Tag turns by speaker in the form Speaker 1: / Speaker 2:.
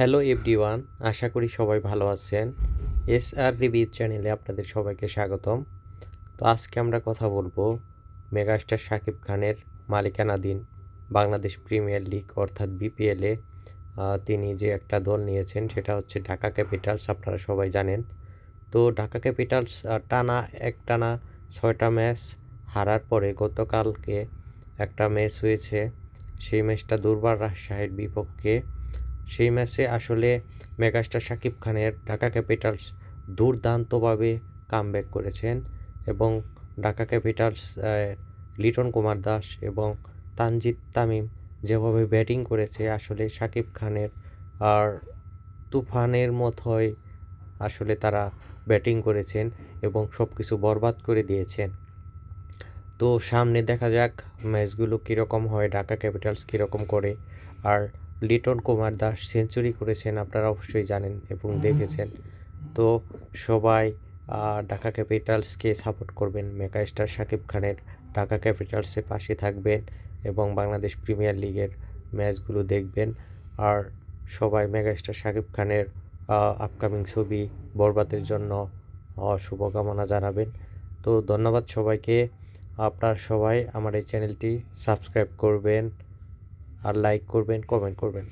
Speaker 1: Hello everyone আশা করি সবাই ভালো আছেন। এস আর রিভিউ চ্যানেলে আপনাদের সবাইকে স্বাগতম। তো আজকে আমরা কথা বলব মেগাস্টার শাকিব খানের মালিকানাধীন বাংলাদেশ প্রিমিয়ার লিগ অর্থাৎ বিপিএলে তিনি যে একটা দল নিয়েছেন সেটা হচ্ছে ঢাকা ক্যাপিটালস, আপনারা সবাই জানেন। তো ঢাকা ক্যাপিটালস টানা এক টানা ছয়টা ম্যাচ হারার পরে গতকালকে একটা ম্যাচ হয়েছে। সেই ম্যাচটা দুর্বার রাজশাহীর বিপক্ষে সেই ম্যাচে আসলে মেগাস্টার শাকিব খানের ঢাকা ক্যাপিটালস দুর্দান্তভাবে কামব্যাক করেছেন এবং ঢাকা ক্যাপিটালস লিটন কুমার দাস এবং তানজিদ তামিম যেভাবে ব্যাটিং করেছে, আসলে শাকিব খানের আর তুফানের মতোই আসলে তারা ব্যাটিং করেছেন এবং সব কিছু বরবাদ করে দিয়েছেন। তো সামনে দেখা যাক ম্যাচগুলো কীরকম হয়, ঢাকা ক্যাপিটালস কীরকম করে। আর লিটন কুমার দাস সেঞ্চুরি করেছেন, আপনারা অবশ্যই জানেন এবং দেখেছেন। তো সবাই ঢাকা ক্যাপিটালসকে সাপোর্ট করবেন। মেগাস্টার শাকিব খানের ঢাকা ক্যাপিটালসের পাশে থাকবেন এবং বাংলাদেশ প্রিমিয়ার লিগের ম্যাচগুলো দেখবেন। আর সবাই, মেগাস্টার শাকিব খানের আপকামিং ছবি বরবাদের জন্য শুভকামনা জানাবেন। তো ধন্যবাদ সবাইকে। আপনার সবাই আমার এই চ্যানেলটি সাবস্ক্রাইব করবেন। আর লাইক করবেন কমেন্ট করবেন।